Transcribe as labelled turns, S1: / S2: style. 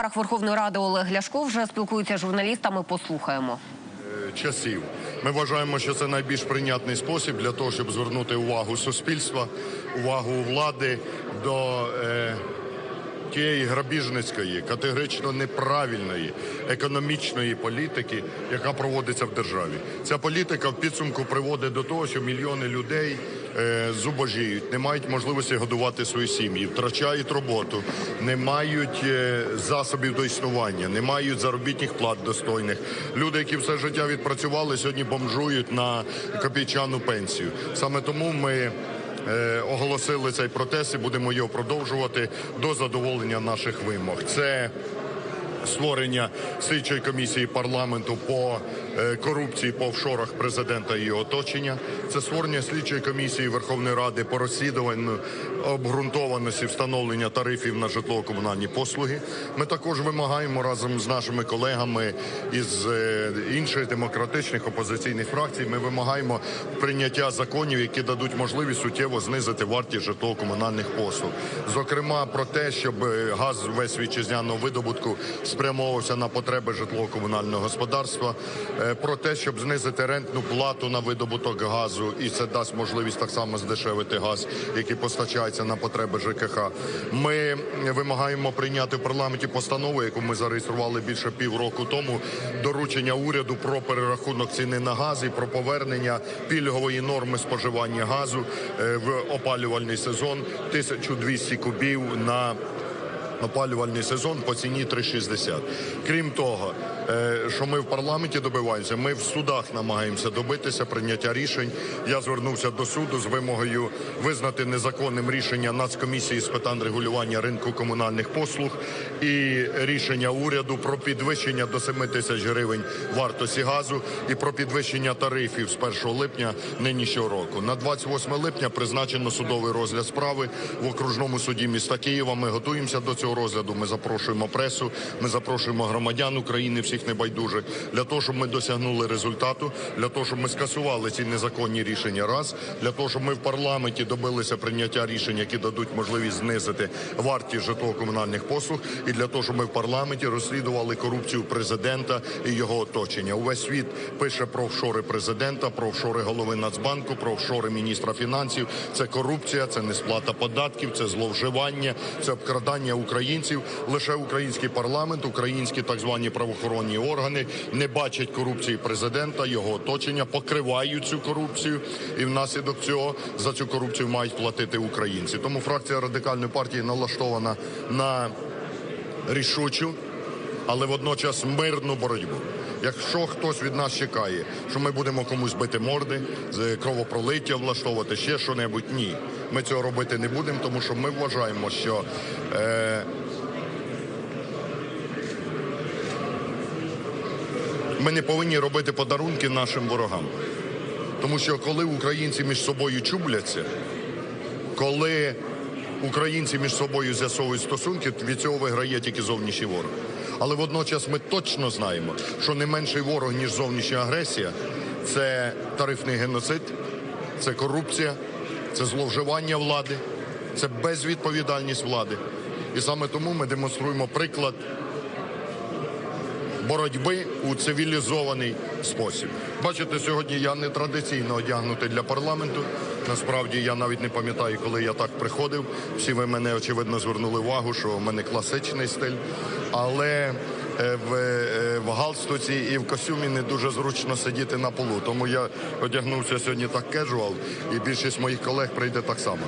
S1: кулуарах Верховної Ради Олег Ляшко вже спілкується з журналістами. Послухаємо.
S2: часів. Ми вважаємо, що це найбільш прийнятний спосіб для того, щоб звернути увагу суспільства, увагу влади до е, тієї грабіжницької, категорично неправильної економічної політики, яка проводиться в державі. Ця політика в підсумку приводить до того, що мільйони людей е, зубожіють, не мають можливості годувати свої сім'ї, втрачають роботу, не мають е, засобів до існування, не мають заробітних плат достойних. Люди, які все життя відпрацювали, сьогодні бомжують на копійчану пенсію. Саме тому ми. е, Оголосили цей протест і будемо його продовжувати до задоволення наших вимог. Це створення слідчої комісії парламенту по е, корупції по офшорах президента і оточення. Це створення слідчої комісії Верховної Ради по розслідуванню обґрунтованості встановлення тарифів на житлово-комунальні послуги. Ми також вимагаємо разом з нашими колегами із е, інших демократичних опозиційних фракцій. Ми вимагаємо прийняття законів, які дадуть можливість суттєво знизити вартість житлово-комунальних послуг. Зокрема, про те, щоб е, газ весь вітчизняного видобутку спрямовувався на потреби житлово-комунального господарства, е, про те, щоб знизити рентну плату на видобуток газу, і це дасть можливість так само здешевити газ, який постачається на потреби ЖКХ. Ми вимагаємо прийняти в парламенті постанову, яку ми зареєстрували більше півроку тому, доручення уряду про перерахунок ціни на газ і про повернення пільгової норми споживання газу е, в опалювальний сезон 1200 кубів на опалювальний сезон по ціні 3,60. Крім того, що ми в парламенті добиваємося, ми в судах намагаємося добитися прийняття рішень. Я звернувся до суду з вимогою визнати незаконним рішення Нацкомісії з питань регулювання ринку комунальних послуг і рішення уряду про підвищення до 7 тисяч гривень вартості газу і про підвищення тарифів з 1 липня нинішнього року. На 28 липня призначено судовий розгляд справи в окружному суді міста Києва. Ми готуємося до цього розгляду. Ми запрошуємо пресу, ми запрошуємо громадян України, всіх небайдужих, для того, щоб ми досягнули результату, для того, щоб ми скасували ці незаконні рішення. Раз для того, щоб ми в парламенті добилися прийняття рішень, які дадуть можливість знизити вартість житлово-комунальних послуг, і для того, щоб ми в парламенті розслідували корупцію президента і його оточення. Увесь світ пише про офшори президента, про офшори голови Нацбанку, про офшори міністра фінансів. Це корупція, це несплата податків, це зловживання, це обкрадання українців. Лише український парламент, українські так звані правоохоронні органи не бачать корупції президента, його оточення, покривають цю корупцію, і внаслідок цього за цю корупцію мають платити українці. Тому фракція радикальної партії налаштована на рішучу, але водночас мирну боротьбу. Якщо хтось від нас чекає, що ми будемо комусь бити морди, кровопролиття влаштовувати ще що-небудь, ні. Ми цього робити не будемо, тому що ми вважаємо, що е, ми не повинні робити подарунки нашим ворогам. Тому що коли українці між собою чубляться, коли українці між собою з'ясовують стосунки, від цього виграє тільки зовнішній ворог. Але водночас ми точно знаємо, що не менший ворог, ніж зовнішня агресія, це тарифний геноцид, це корупція, це зловживання влади, це безвідповідальність влади. І саме тому ми демонструємо приклад боротьби у цивілізований спосіб. Бачите, сьогодні я не традиційно одягнутий для парламенту. Насправді я навіть не пам'ятаю, коли я так приходив. Всі ви мене очевидно звернули увагу, що в мене класичний стиль, але е, в, е, в галстуці і в костюмі не дуже зручно сидіти на полу. Тому я одягнувся сьогодні так кежуал, і більшість моїх колег прийде так само.